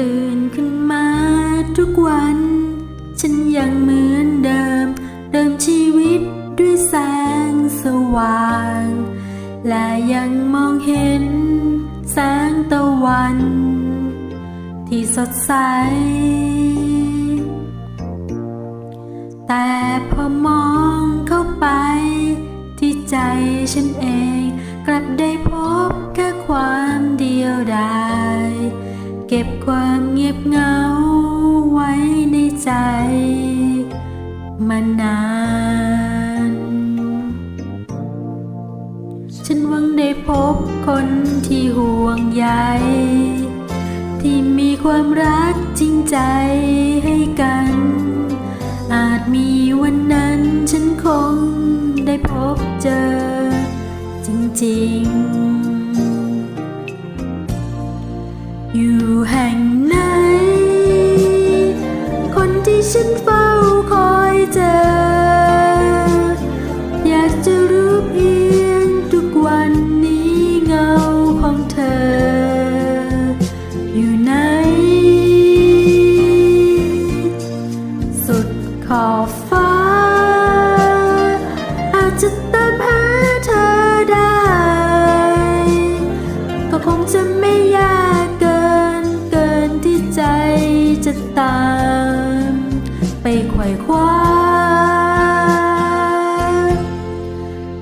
ตื่นขึ้นมาทุกวัน ฉันยังเหมือนเดิมเริ่มชีวิตด้วยแสงสว่าง และยังมองเห็น แสงตะวัน ที่สดใส แต่พอมองเข้าไป ที่ใจฉันเอง กลับได้พบแค่ความ เก็บความเงียบเหงาไว้ในใจ มานาน ฉันหวังได้พบคนที่ห่วงใยที่มีความรักจริงใจให้กัน อาจมีวันนั้นฉันคงได้พบเจอ จริงๆ อยู่แห่งไหนคน ตาม ไปไขว่คว้า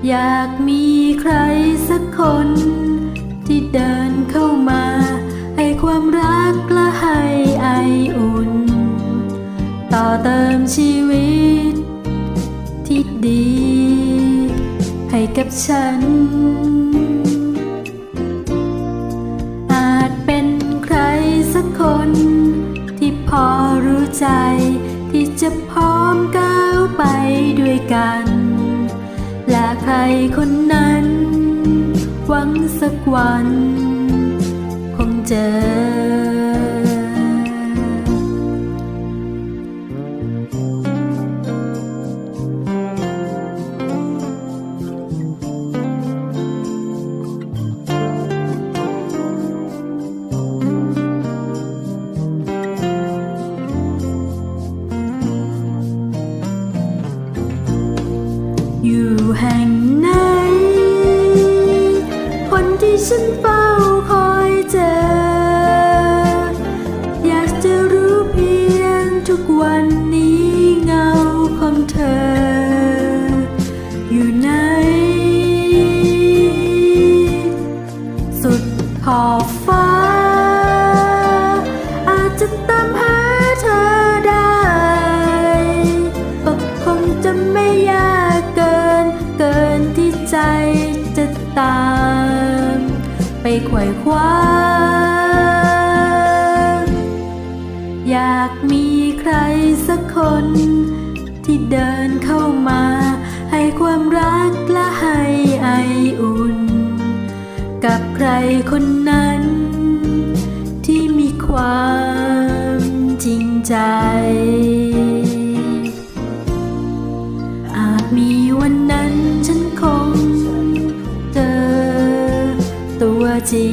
อยากมีใครสักคน ที่เดินเข้ามา ให้ความรักและให้ไออุ่น ต่อเติมชีวิต ที่ดี ให้กับฉัน จะพร้อมก้าวไปด้วยกัน และใครคนนั้น หวังสักวัน คงเจอ อยู่แห่งไหนคนที่ฉันไป ตาม ไปไขว่คว้า อยากมีใครสักคน ที่เดินเข้ามา ให้ความรักและให้ไออุ่น กับใครคนนั้น ที่มีความจริงใจ ฉั